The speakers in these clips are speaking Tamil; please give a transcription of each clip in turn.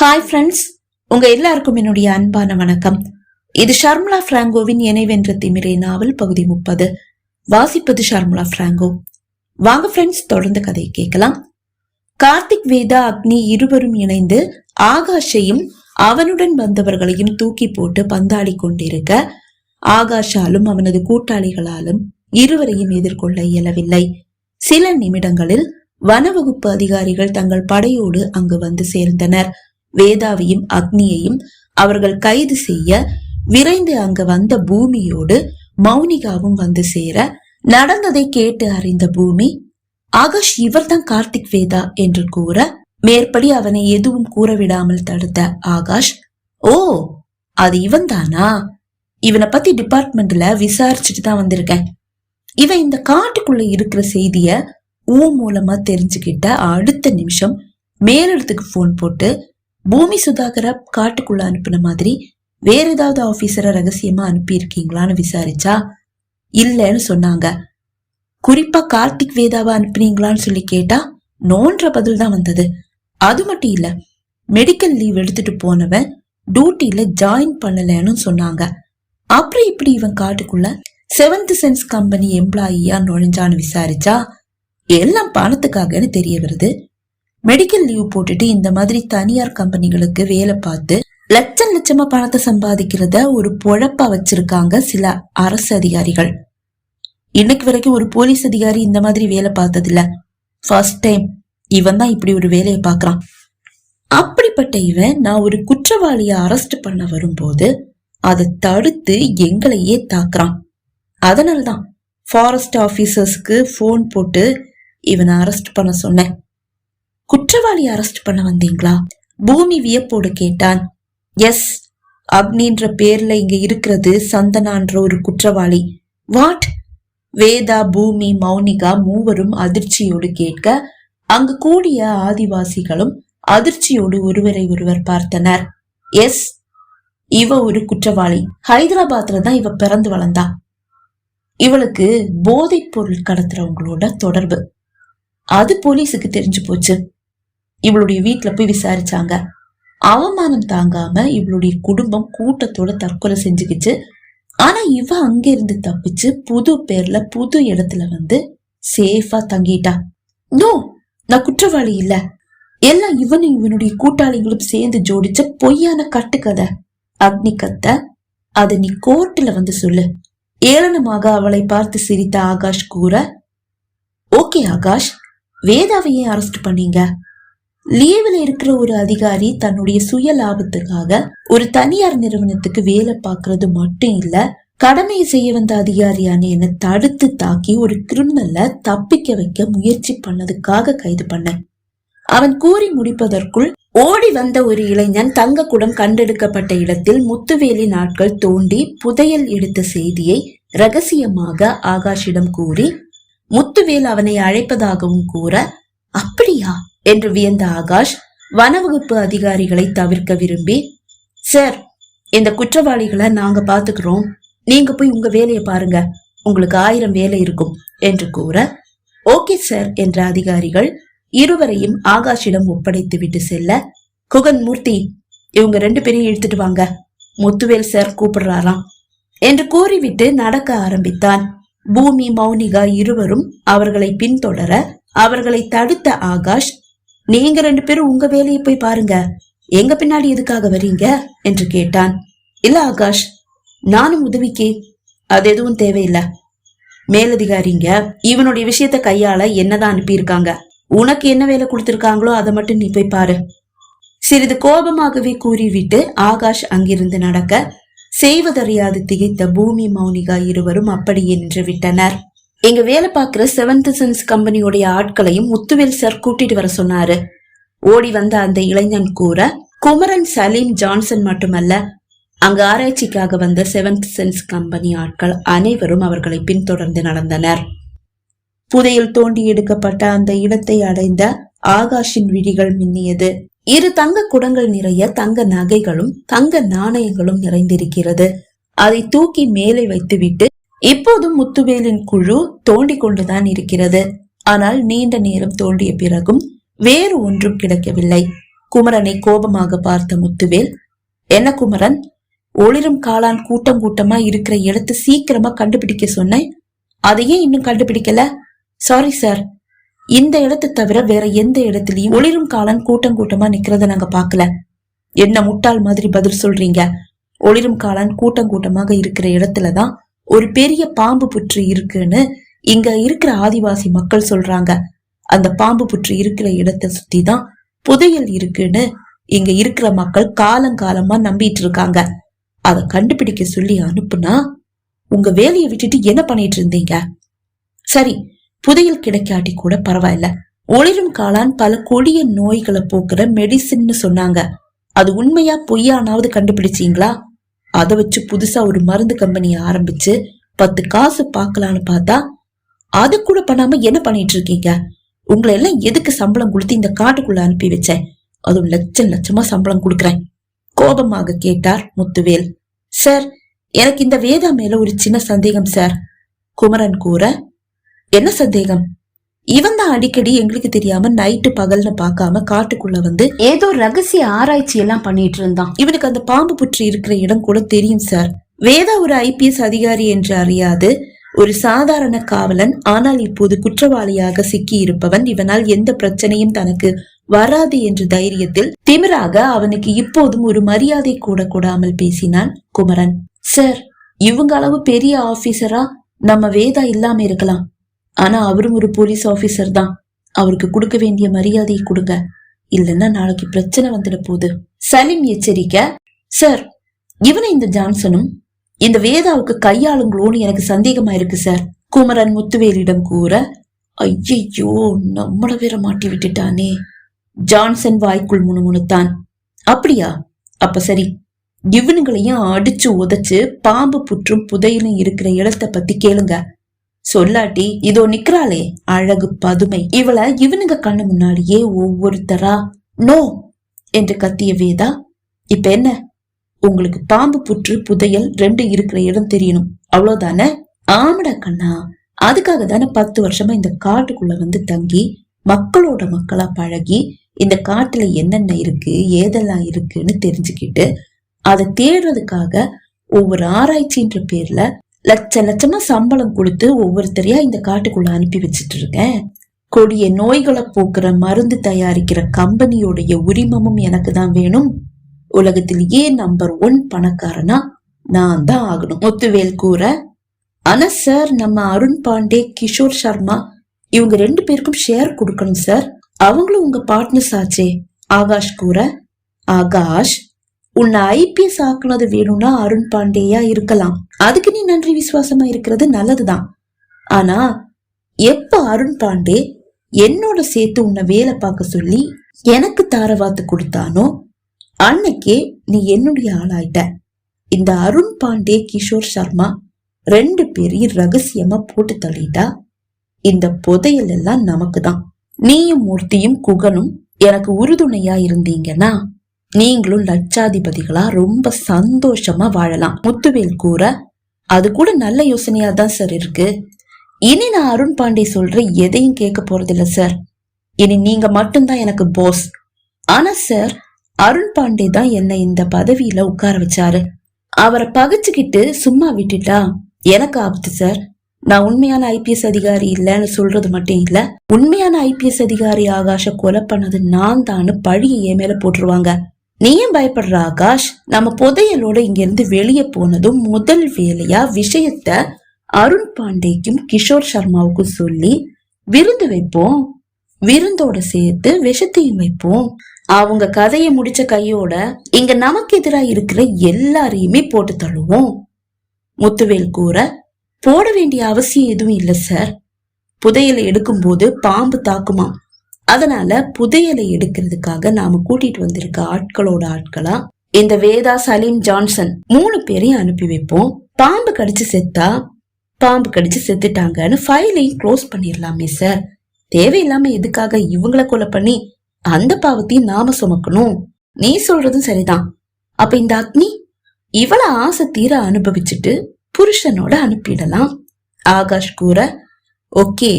ஹாய் ஃப்ரெண்ட்ஸ் உங்க எல்லாருக்கும் என்னுடைய அன்பான வணக்கம். இது ஷர்முலா பிராங்கோவின் இணைவென்ற திமிரே நாவல் பகுதி முப்பது. வாசிப்பது ஷர்முலா பிராங்கோ. வாங்க ஃப்ரெண்ட்ஸ் தொடர்ந்து கதையை கேட்கலாம். கார்த்திக் வேதா அக்னி இருவரும் இணைந்து ஆகாஷையும் அவனுடன் வந்தவர்களையும் தூக்கி போட்டு பந்தாடி கொண்டிருக்க ஆகாஷாலும் அவனது கூட்டாளிகளாலும் இருவரையும் எதிர்கொள்ள இயலவில்லை. சில நிமிடங்களில் வனவகுப்பு அதிகாரிகள் தங்கள் படையோடு அங்கு வந்து சேர்ந்தனர். வேதாவையும் அக்னியையும் அவர்கள் கைது செய்ய விரைந்து அங்கு வந்த பூமியோடு மௌனிகாவும் வந்து சேர நடந்ததை கேட்டு அறிந்த பூமி ஆகாஷ் இவர்தான் கார்த்திக் வேதா என்று கூற மேற்படி அவனை எதுவும் கூற விடாமல் தடுத்த ஆகாஷ் ஓ அது இவன் தானா இவனை பத்தி டிபார்ட்மெண்ட்ல விசாரிச்சுட்டு தான் வந்திருக்கேன். இவன் இந்த காட்டுக்குள்ள இருக்கிற செய்திய ஊ மூலமா தெரிஞ்சுக்கிட்ட அடுத்த நிமிஷம் மேலிடத்துக்கு போன் போட்டு பூமி சுதாகரை காட்டுக்குள்ள அனுப்புன மாதிரி வேற ஏதாவது ஆபீசரை ரகசியமா அனுப்பியிருக்கீங்களான்னு விசாரிச்சா இல்லைன்னு சொன்னாங்க. குறிப்பா கார்த்திக் வேதாவை அனுப்புனீங்களான்னு சொல்லி கேட்டா நோன்ற பதில் தான் வந்தது. அது மட்டும் இல்ல மெடிக்கல் லீவ் எடுத்துட்டு போனவன் டியூட்டியில ஜாயின் பண்ணலன்னு சொன்னாங்க. அப்புறம் இப்படி இவன் காட்டுக்குள்ள செவன்த் சென்ஸ் கம்பெனி எம்ப்ளாயியா நுழைஞ்சான்னு விசாரிச்சா எல்லாம் பணத்துக்காகன்னு தெரிய வருது. மெடிக்கல் லீவ் போட்டுட்டு இந்த மாதிரி தனியார் கம்பெனிகளுக்கு வேலை பார்த்து லட்சம் லட்சமா பணத்தை சம்பாதிக்கிறத ஒரு பொழப்பா வச்சிருக்காங்க சில அரசு அதிகாரிகள். இன்னைக்கு வரைக்கும் ஒரு போலீஸ் அதிகாரி இந்த மாதிரி வேலை பார்த்ததில்ல. ஃபர்ஸ்ட் டைம் இவன் தான் இப்படி ஒரு வேலையை பார்க்கறான். அப்படிப்பட்ட இவன் நான் ஒரு குற்றவாளியை அரெஸ்ட் பண்ண வரும்போது அதை தடுத்து எங்களையே தாக்குறான். அதனால்தான் ஃபாரஸ்ட் ஆபீசர்ஸ்க்கு ஃபோன் போட்டு இவனை அரெஸ்ட் பண்ண சொன்னேன். குற்றவாளி அரெஸ்ட் பண்ண வந்தீங்களா? பூமி வியப்போடு கேட்டான். எஸ் அக்னின்ற பேர்ல இங்க இருக்கிறது சந்தனான்ற ஒரு குற்றவாளி. வாட் வேதா பூமி மௌனிகா மூவரும் அதிர்ச்சியோடு கேட்க அங்கு கூடிய ஆதிவாசிகளும் அதிர்ச்சியோடு ஒருவரை ஒருவர் பார்த்தனர். எஸ் இவ ஒரு குற்றவாளி. ஹைதராபாத்ல தான் இவ பிறந்து வளர்ந்தா. இவளுக்கு போதைப் பொருள் கடத்துறவங்களோட தொடர்பு. அது போலீஸுக்கு தெரிஞ்சு போச்சு. இவளுடைய வீட்டுல போய் விசாரிச்சாங்க. அவமானம் தாங்காம இவளுடைய குடும்பம் கூட்டத்தோட தற்கொலை செஞ்சுக்கிச்சு. ஆனா இவ அங்க இருந்து தப்பிச்சு புது பேர்ல புது இடத்துல வந்து சேஃபா தங்கிட்டா. நோ நான் குற்றவாளி இல்ல. எல்லாம் இவனும் இவனுடைய கூட்டாளிகளும் சேர்ந்து ஜோடிச்ச பொய்யான கட்டுக்கதை. அக்னி கத்த அத நீ கோர்ட்டுல வந்து சொல்லு. ஏளனமாக அவளை பார்த்து சிரித்த ஆகாஷ் கூற ஓகே ஆகாஷ் வேதாவையே அரெஸ்ட் பண்ணீங்க. லீவில் இருக்கிற ஒரு அதிகாரி தன்னுடைய சுய லாபத்துக்காக ஒரு தனியார் நிறுவனத்துக்கு வேலை பார்க்கறது மட்டும் இல்ல கடமையை செய்ய வந்த அதிகாரியான என்னை தடுத்து தாக்கி ஒரு கிரிமினலை தப்பிக்க வைக்க முயற்சி பண்ணதுக்காக கைது பண்ண அவன் கூறி முடிப்பதற்குள் ஓடி வந்த ஒரு இளைஞன் தங்க குடம் கண்டெடுக்கப்பட்ட இடத்தில் முத்துவேலி நாட்கள் தோண்டி புதையல் எடுத்த செய்தியை ரகசியமாக ஆகாஷிடம் கூறி முத்துவேல் அவனை அழைப்பதாகவும் கூற அப்படியா? என்று வியந்த ஆகாஷ் வனவகுப்பு அதிகாரிகளை தவிர்க்க விரும்பி சார் இந்த குற்றவாளிகளை நாங்க பாத்துக்கிறோம். நீங்க போய் உங்க வேலையை பாருங்க. உங்களுக்கு ஆயிரம் வேலை இருக்கும் என்று கூற ஓகே சார் என்ற அதிகாரிகள் இருவரையும் ஆகாஷிடம் ஒப்படைத்து விட்டு செல்ல குகன் மூர்த்தி இவங்க ரெண்டு பேரையும் இழுத்துட்டு வாங்க. முத்துவேல் சார் கூப்பிடுறாராம் என்று கூறிவிட்டு நடக்க ஆரம்பித்தான். பூமி மௌனிகா இருவரும் அவர்களை பின்தொடர அவர்களை தடுத்த ஆகாஷ் நீங்க ரெண்டு பேரும் உங்க வேலையை போய் பாருங்க. எங்க பின்னாடி எதுக்காக வரீங்க என்று கேட்டான். இல்ல ஆகாஷ் நானும் உதவிக்கு. அது எதுவும் தேவையில்லை. மேலதிகாரிங்க இவனுடைய விஷயத்த கையாள என்னதான் அனுப்பியிருக்காங்க? உனக்கு என்ன வேலை கொடுத்திருக்காங்களோ அதை மட்டும் நீ போய் பாரு. சிறிது கோபமாகவே கூறிவிட்டு ஆகாஷ் அங்கிருந்து நடக்க செய்வதறியாது திகைத்த பூமி மௌனிகா இருவரும் அப்படியே நின்று விட்டனர் எங்க வேலை பார்க்கிற செவன்த் சென்ஸ் கம்பெனியோடைய ஆட்களையும் முத்துவேல் சார் கூட்டிட்டு வர சொன்னாரு. ஓடி வந்த அந்த இளைஞன் கூற குமரன் சலீம் ஜான்சன் மட்டுமல்ல அங்கு ஆராய்ச்சிக்காக வந்த செவன்த் சென்ஸ் கம்பெனி ஆட்கள் அனைவரும் அவர்களை பின்தொடர்ந்து நடந்தனர். புதையில் தோண்டி எடுக்கப்பட்ட அந்த இடத்தை அடைந்த ஆகாஷின் விழிகள் மின்னியது. இரு தங்க குடங்கள் நிறைய தங்க நகைகளும் தங்க நாணயங்களும் நிறைந்திருக்கிறது. அதை தூக்கி மேலே வைத்துவிட்டு இப்போதும் முத்துவேலின் குழு தோண்டிக் கொண்டுதான் இருக்கிறது. ஆனால் நீண்ட நேரம் தோண்டிய பிறகும் வேறு ஒன்றும் கிடைக்கவில்லை. குமரனை கோபமாக பார்த்த முத்துவேல் என்ன குமரன்? ஒளிரும் காளான் கூட்டம் கூட்டமா இருக்கிற இடத்தை சீக்கிரமா கண்டுபிடிக்க சொன்னேன். அதையே இன்னும் கண்டுபிடிக்கல? சாரி சார் இந்த இடத்தை தவிர வேற எந்த இடத்துலயும் ஒளிரும் காளான் கூட்டம் கூட்டமா நிக்கிறத நாங்க பாக்கல என்ன முட்டாள் மாதிரி பதில் சொல்றீங்க? ஒளிரும் காளான் கூட்டம் கூட்டமாக இருக்கிற இடத்துலதான் ஒரு பெரிய பாம்பு புற்று இருக்குன்னு இங்க இருக்கிற ஆதிவாசி மக்கள் சொல்றாங்க. அந்த பாம்பு புற்று இருக்கிற இடத்தை சுத்தி தான் புதையல் இருக்குன்னு இங்க இருக்கிற மக்கள் காலங்காலமா நம்பிட்டு இருக்காங்க. அதை கண்டுபிடிக்க சொல்லி அனுப்புனா உங்க வேலையை விட்டுட்டு என்ன பண்ணிட்டு இருந்தீங்க? சரி புதையல் கிடைக்காட்டி கூட பரவாயில்ல. ஒளிரும் காளான் பல கொடிய நோய்களை போக்குற மெடிசின்னு சொன்னாங்க. அது உண்மையா பொய்யானாவது கண்டுபிடிச்சீங்களா? அதை வச்சு புதுசா ஒரு மருந்து கம்பெனியை ஆரம்பிச்சு பத்து காசு பார்க்கலான்னு பார்த்தா அது கூட பண்ணாம என்ன பண்ணிட்டு இருக்கீங்க? உங்களை எல்லாம் எதுக்கு சம்பளம் கொடுத்து இந்த காட்டுக்குள்ள அனுப்பி வச்சேன் அதுவும் லட்சம் லட்சமா சம்பளம் கொடுக்குறேன். கோபமாக கேட்டார் முத்துவேல். சார் எனக்கு இந்த வேதா மேல ஒரு சின்ன சந்தேகம் சார். குமரன் கூற என்ன சந்தேகம்? இவன் தான் அடிக்கடி எங்களுக்கு தெரியாம நைட்டு பகல்னு பார்க்காம காட்டுக்குள்ள வந்து ஏதோ ரகசிய ஆராய்ச்சி எல்லாம் பண்ணிட்டு இருந்தான். இவனுக்கு அந்த பாம்பு புற்று இருக்கிற இடம் கூட தெரியும் சார் வேதா ஒரு ஐபிஎஸ் அதிகாரி என்று அறியாது. ஒரு சாதாரண காவலன் ஆனால் இப்போது குற்றவாளியாக சிக்கி இருப்பவன் இவனால் எந்த பிரச்சனையும் தனக்கு வராது என்ற தைரியத்தில் திமிராக அவனுக்கு இப்போதும் ஒரு மரியாதை கூட கூடாமல் பேசினான் குமரன். சார் இவங்க அளவு பெரிய ஆபீசரா நம்ம வேதா இல்லாம இருக்கலாம். ஆனா அவரும் ஒரு போலீஸ் ஆபீசர் தான். அவருக்கு கொடுக்க வேண்டிய மரியாதையை கொடுங்க. இல்லைன்னா நாளைக்கு பிரச்சனை வந்துட போகுது. சலீம் எச்சரிக்கை சார் இவனை இந்த ஜான்சனும் இந்த வேதாவுக்கு கையாளுங்களோன்னு எனக்கு சந்தேகமா இருக்கு சார். குமரன் முத்துவேலிடம் கூற ஐயையோ நம்மள வேற மாட்டி விட்டுட்டானே. ஜான்சன் வாய்க்குள் முணுமுணுத்தான். அப்படியா? அப்ப சரி. இவனுங்களையும் அடிச்சு உதைச்சு பாம்பு புற்றும் புதையிலும் இருக்கிற இடத்த பத்தி கேளுங்க. சொல்லாட்டி இதோ நிக்கிறாளே அழகு பதுமை. இவளை இவனுங்க கண்ணு முன்னாடியே ஒவ்வொருத்தரா? நோ! என்று கத்திய வேதா. இப்ப என்ன? உங்களுக்கு பாம்பு புற்று புதையல் ரெண்டு இருக்கிற இடம் தெரியணும். அவ்வளவுதானே? ஆமடா கண்ணா. அதுக்காக தானே பத்து வருஷமா இந்த காட்டுக்குள்ள வந்து தங்கி மக்களோட மக்களா பழகி இந்த காட்டுல என்னென்ன இருக்கு ஏதெல்லாம் இருக்குன்னு தெரிஞ்சுக்கிட்டு அதை தேடுறதுக்காக ஒவ்வொரு ஆராய்ச்சின்ற பேர்ல லட்ச லட்சமா சம்பளம் கொடுத்து ஒவ்வொருத்தரையா இந்த காட்டுக்குள்ள அனுப்பி வச்சிட்டு இருக்கேன். கொடிய நோய்களை போக்குற மருந்து தயாரிக்கிற கம்பெனியோடைய உரிமமும் எனக்கு தான் வேணும். உலகத்திலேயே நம்பர் ஒன் பணக்காரனா நான் தான் ஆகணும். முத்துவேல் கூற ஆனா சார் நம்ம அருண் பாண்டே கிஷோர் சர்மா இவங்க ரெண்டு பேருக்கும் ஷேர் கொடுக்கணும் சார் அவங்களும் உங்க பார்ட்னர்ஸ் ஆச்சே. ஆகாஷ் கூற ஆகாஷ் உன்னை ஐபிஎஸ் ஆக்குனது வேணும்னா அருண் பாண்டேயா இருக்கலாம். அதுக்கு நீ நன்றி விசுவாசமா இருக்கிறது நல்லதுதான். ஆனா எப்ப அருண் பாண்டே என்னோட சேர்த்து உன்னை வேலை பார்க்க சொல்லி எனக்கு தாரவாத்து கொடுத்தானோ அன்னைக்கே நீ என்னுடைய ஆளாயிட்ட. இந்த அருண் பாண்டே கிஷோர் சர்மா ரெண்டு பேரையும் ரகசியமா போட்டு தள்ளிட்டா இந்த புதையல் எல்லாம் நமக்கு தான் நீயும் மூர்த்தியும் குகனும் எனக்கு உறுதுணையா இருந்தீங்கன்னா நீங்களும் லட்சாதிபதிகளா ரொம்ப சந்தோஷமா வாழலாம். முத்துவேல் கூற அது கூட நல்ல யோசனையா தான் சார் இருக்கு. இனி நான் அருண் பாண்டே சொல்ற எதையும் கேட்க போறதில்ல சார். இனி நீங்க மட்டும்தான் எனக்கு போஸ் ஆனா சார் அருண் பாண்டே தான் என்னை இந்த பதவியில உட்கார வச்சாரு. அவரை பகிச்சுக்கிட்டு சும்மா விட்டுட்டா எனக்கு ஆபத்து சார். நான் உண்மையான ஐபிஎஸ் அதிகாரி இல்லைன்னு சொல்றது மட்டும் இல்ல உண்மையான ஐபிஎஸ் அதிகாரி ஆகாஷ கொலை பண்ணது நான் தான்னு பழியை என் மேல போட்டுருவாங்க. நீ ஏன் பயப்படுற ஆகாஷ்? நம்ம புதையலோட இங்கிருந்து வெளியே போனதும் முதல் வேலையா விஷயத்த அருண் பாண்டேக்கும் கிஷோர் சர்மாவுக்கும் சொல்லி விருந்து வைப்போம். விருந்தோட சேர்த்து விஷத்தையும் வைப்போம். அவங்க கதையை முடிச்ச கையோட இங்க நமக்கு எதிரா இருக்கிற எல்லாரையுமே போட்டு தள்ளுவோம். முத்துவேல் கூற போட வேண்டிய அவசியம் எதுவும் இல்லை சார். புதையலை எடுக்கும்போது பாம்பு தாக்குமா அதனால புதையலை எடுக்கிறதுக்காக நாம கூட்டிட்டு வந்திருக்க ஆட்களோட ஆட்களா இந்த வேதா சலீம் ஜான்சன். மூணு பேரையும் அனுப்பி வைப்போம். பாம்பு கடிச்சு செத்தா பாம்பு கடிச்சு செத்துட்டாங்கன்னு ஃபைலையும் க்ளோஸ் பண்ணிடலாமே சார். தேவையில்லாம எதுக்காக இவங்கள கொலை பண்ணி அந்த பாவத்தையும் நாம சுமக்கணும்? நீ சொல்றதும் சரிதான். அப்ப இந்த அக்னி இவள ஆசை தீர அனுபவிச்சுட்டு புருஷனோட அனுப்பிடலாம். ஆகாஷ் கூற ஓகே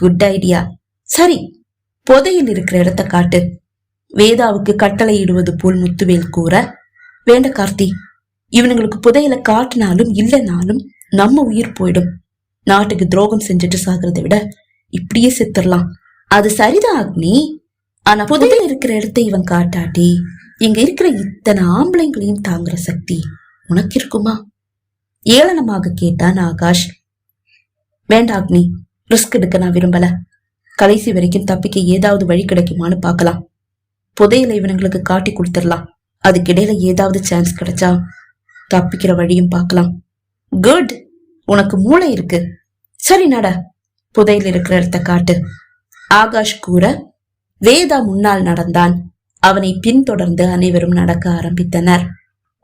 குட் ஐடியா. சரி புதையில் இருக்கிற இடத்த காட்டு. வேதாவுக்கு கட்டளையிடுவது போல் முத்துவேல் கூற வேண்ட கார்த்தி இவனுங்களுக்கு புதையில காட்டினாலும் இல்லைனாலும் நம்ம உயிர் போயிடும். நாட்டுக்கு துரோகம் செஞ்சுட்டு சாகிறத விட இப்படியே செத்துடலாம் அது சரிதான் அக்னி? ஆனா புதையில் இருக்கிற இடத்தை இவன் காட்டாட்டி இங்க இருக்கிற இத்தனை ஆம்பளைங்களையும் தாங்குற சக்தி உனக்கு இருக்குமா? ஏளனமாக கேட்டான் ஆகாஷ். வேண்டாம் அக்னி ரிஸ்க் எடுக்க நான் விரும்பல. கடைசி வரைக்கும் தப்பிக்க ஏதாவது வழி கிடைக்குமான்னு பார்க்கலாம். புதையலை இவனுங்களுக்கு காட்டி கொடுத்துடலாம். அதுக்கிடையில ஏதாவது சான்ஸ் கிடைச்சா தப்பிக்கிற வழியும் பார்க்கலாம். குட் உனக்கு மூளை இருக்கு. சரி நட. புதையல் இருக்கிற இடத்த காட்டு. ஆகாஷ் கூற வேதா முன்னால் நடந்தான். அவனை பின்தொடர்ந்து அனைவரும் நடக்க ஆரம்பித்தனர்.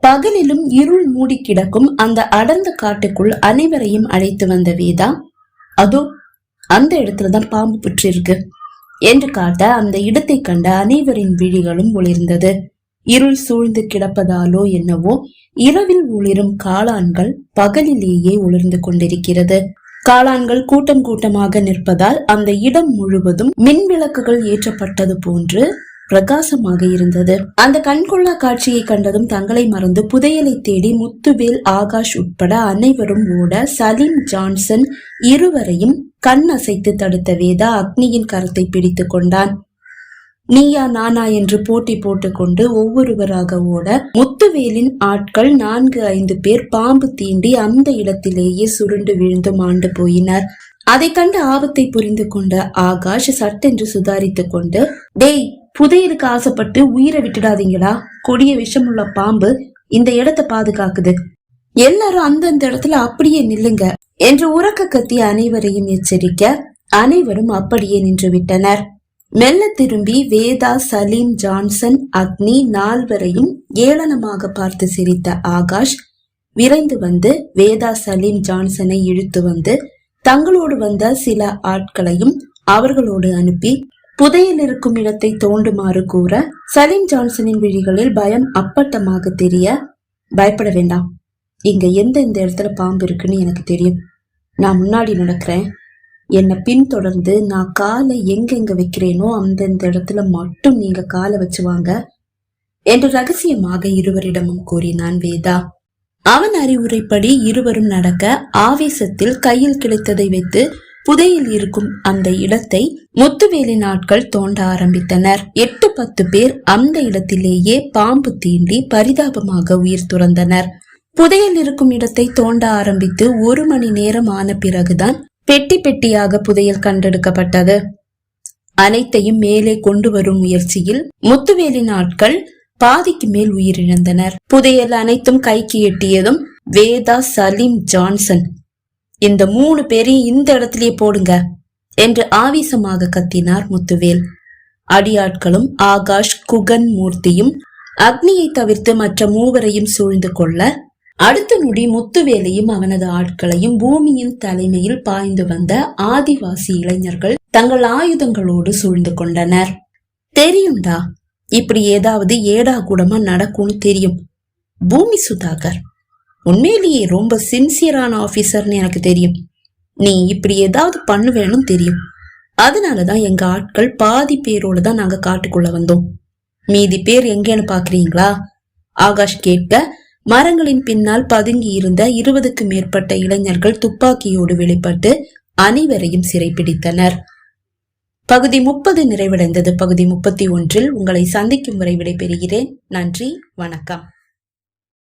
பகலிலும் இருள் மூடி கிடக்கும் அந்த அடர்ந்த காட்டுக்குள் அனைவரையும் அழைத்து வந்த வேதா அதோ அந்த இடத்துல தான் பாம்பு புற்றிருக்கு என்று காட்ட அந்த இடத்தை கண்ட அனைவரின் விழிகளும் ஒளிர்ந்தது. இருள் சூழ்ந்து கிடப்பதாலோ என்னவோ இரவில் ஒளிரும் காளான்கள் பகலிலேயே ஒளிர்ந்து கொண்டிருக்கிறது. காளான்கள் கூட்டம் கூட்டமாக நிற்பதால் அந்த இடம் முழுவதும் மின் விளக்குகள் ஏற்றப்பட்டது போன்று பிரகாசமாக இருந்தது. அந்த கண்கொள்ளா காட்சியை கண்டதும் தங்களை மறந்து புதையலை தேடி முத்துவேல் ஆகாஷ் உட்பட அனைவரும் ஓட சலீம் ஜான்சன் இருவரையும் கண் அசைத்து தடுத்த வேதா அக்னியின் கரத்தை பிடித்து கொண்டான். நீயா நானா என்று போட்டி போட்டுக்கொண்டு ஒவ்வொருவராக ஓட முத்துவேலின் ஆட்கள் நான்கு ஐந்து பேர் பாம்பு தீண்டி அந்த இடத்திலேயே சுருண்டு விழுந்து மாண்டு போயினர். அதை கண்டு ஆபத்தை புரிந்து கொண்ட ஆகாஷ் சட்டென்று சுதாரித்துக் கொண்டு டேய் புதையலுக்கு ஆசைப்பட்டு உயிரை விட்டுடாதீங்களா கொடிய விஷமுள்ள பாம்பு இந்த இடத்தை பாதுகாக்குது. எல்லாரும் அந்தந்த இடத்துல அப்படியே நில்லுங்க என்று உறக்க கத்தி அனைவரையும் எச்சரிக்க அனைவரும் அப்படியே நின்று விட்டனர். மெல்ல திரும்பி வேதா சலீம் ஜான்சன் அக்னி நால்வரையும் ஏளனமாக பார்த்து சிரித்த ஆகாஷ் விரைந்து வந்து வேதா சலீம் ஜான்சனை இழுத்து வந்து தங்களோடு வந்த சில ஆட்களையும் அவர்களோடு அனுப்பி புதையல் இருக்கும் இடத்தை தோண்டுமாறு கூற சலீம் ஜான்சனின் விழிகளில் பயம் அப்பட்டமாக தெரிய பயப்பட வேண்டாம். இங்க எந்த இந்த இடத்துல பாம்பு இருக்குன்னு எனக்கு தெரியும். நான் முன்னாடி நடக்கிறேன். என்னை பின்தொடர்ந்து நான் காலை எங்கெங்க வைக்கிறேனோ அந்தந்த இடத்துல மட்டும் நீங்க காலை வச்சு வாங்க என்று ரகசியமாக இருவரிடமும் கூறினான் வேதா. அவன் அறிவுரைப்படி இருவரும் நடக்க ஆவேசத்தில் கையில் கிடைத்ததை வைத்து புதையில் இருக்கும் அந்த இடத்தை முத்துவேலி நாட்கள் தோண்ட ஆரம்பித்தனர். எட்டு பத்து பேர் அந்த இடத்திலேயே பாம்பு தீண்டி பரிதாபமாக உயிர் துறந்தனர். புதையல் இருக்கும் இடத்தை தோண்ட ஆரம்பித்து ஒரு மணி நேரம் ஆன பிறகுதான் பெட்டி பெட்டியாக புதையல் கண்டெடுக்கப்பட்டது. அனைத்தையும் மேலே கொண்டு வரும் முயற்சியில் முத்துவேலி நாட்கள் பாதிக்கு மேல் உயிரிழந்தனர். புதையல் அனைத்தும் கைக்கு எட்டியதும் வேதா சலீம் ஜான்சன் இந்த மூணு பேரையும் இந்த இடத்திலேயே போடுங்க என்று ஆவேசமாக கத்தினார் முத்துவேல். அடியாட்களும் ஆகாஷ் குகன் மூர்த்தியும் அக்னியை தவிர்த்து மற்ற மூவரையும் சூழ்ந்து கொள்ள அடுத்த நொடி முத்துவேலையும் அவனது ஆட்களையும் பூமியின் தலைமையில் பாய்ந்து வந்த ஆதிவாசி இளைஞர்கள் தங்கள் ஆயுதங்களோடு சூழ்ந்து கொண்டனர். தெரியும்டா இப்படி ஏதாவது ஏடா கூடமா நடக்கும்னு தெரியும். பூமி சுதாகர் உண்மையிலேயே ரொம்ப சின்சியரான ஆஃபீஸர்னு எனக்கு தெரியும். நீ இப்படி ஏதாவது பண்ணுவேன்னு தெரியும். அதனாலதான் எங்க ஆட்கள் பாதி பேரோடு தான் நாங்க காட்டுக்குள்ள வந்தோம். மீதி பேர் எங்கேன்னு பாக்குறீங்களா? ஆகாஷ் கேட்க மரங்களின் பின்னால் பதுங்கி இருந்த இருபதுக்கு மேற்பட்ட இளைஞர்கள் துப்பாக்கியோடு வெளிப்பட்டு அனைவரையும் சிறைப்பிடித்தனர் பகுதி முப்பது நிறைவடைந்தது. பகுதி முப்பத்தி ஒன்றில் உங்களை சந்திக்கும் வரை விடைபெறுகிறேன். நன்றி. வணக்கம்.